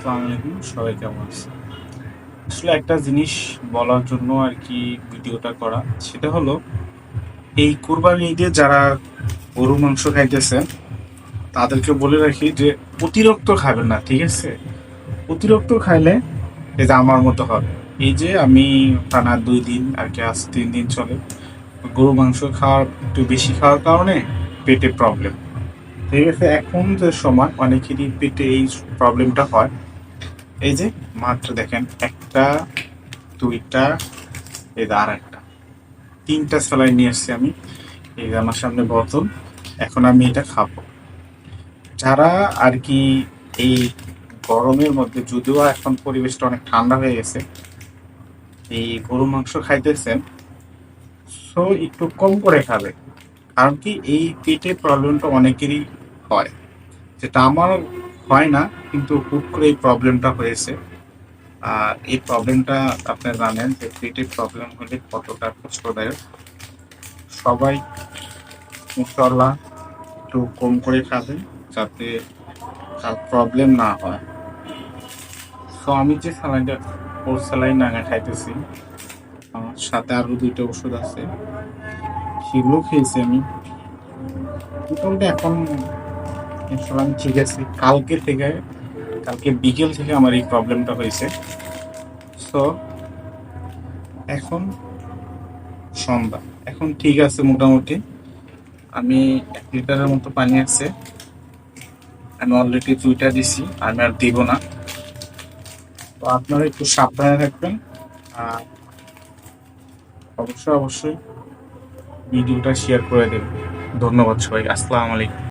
আসসালামু আলাইকুম, সবাই কেমন আছে আসলে একটা জিনিস বলার জন্য আর কি ভিডিওটা করা, সেটা হলো, এই কুরবানি ঈদে যারা গরু মাংস খাইতেছেন, তাদেরকে বলে রাখি যে অতিরিক্ত খাবেন না, ঠিক আছে? অতিরিক্ত খাইলে এই যে আমার মতো হবে। এই যে আমি টানা দুই দিন আর কি আজ তিন দিন চলে গরু মাংস খাওয়ার, একটু বেশি খাওয়ার কারণে পেটে প্রবলেম ঠিক আছে? এখন যে সময় অনেকেরই পেটে এই প্রবলেমটা হয়। এই যে, মাত্র দেখেন, একটা, দুইটা, এই যে আর একটা। তিনটা স্যালাইন নিয়ে এসছি আমি। এই যে আমার সামনে বোতল। এখন আমি এটা খাব। যারা আর কি এই গরমের মধ্যে, যদিও এখন পরিবেশটা অনেক ঠান্ডা হয়ে গেছে, এই গরু মাংস খাইতেছেন, সো একটু কম করে খাবে। কারণ কি এই পেটে প্রবলেমটা অনেকেরই হয়। যেটা আমার হয় না, কিন্তু হুট করে এই প্রবলেমটা হয়েছে। আর এই প্রবলেমটা আপনারা জানেন যে পেটের প্রবলেম হলে কতটা কষ্টদায়ক। সবাই মশলা একটু কম করে খাবে যাতে তার প্রবলেম না হয়। তো আমি যে স্যালাইনটা ওর স্যালাইন নাঙা খাইতেছি, আমার সাথে আরও দুইটা ওষুধ আছে। সেগুলো খেয়েছি আমি। মোটামুটি এখন আমি ঠিক আছে, কালকে থেকে, কালকে বিকেল থেকে আমার এই প্রবলেমটা হয়েছে। সো এখন সন্ধ্যা। এখন ঠিক আছে মোটামুটি। আমি এক লিটারের মতো পানি আছে। আমি অলরেডি দুইটা দিছি, আমি আর দিব না। তো আপনারা একটু সাবধানে থাকবেন। আর অবশ্যই অবশ্যই ভিডিওটা শেয়ার করে দেবেন। ধন্যবাদ সবাই আসসালামু আলাইকুম।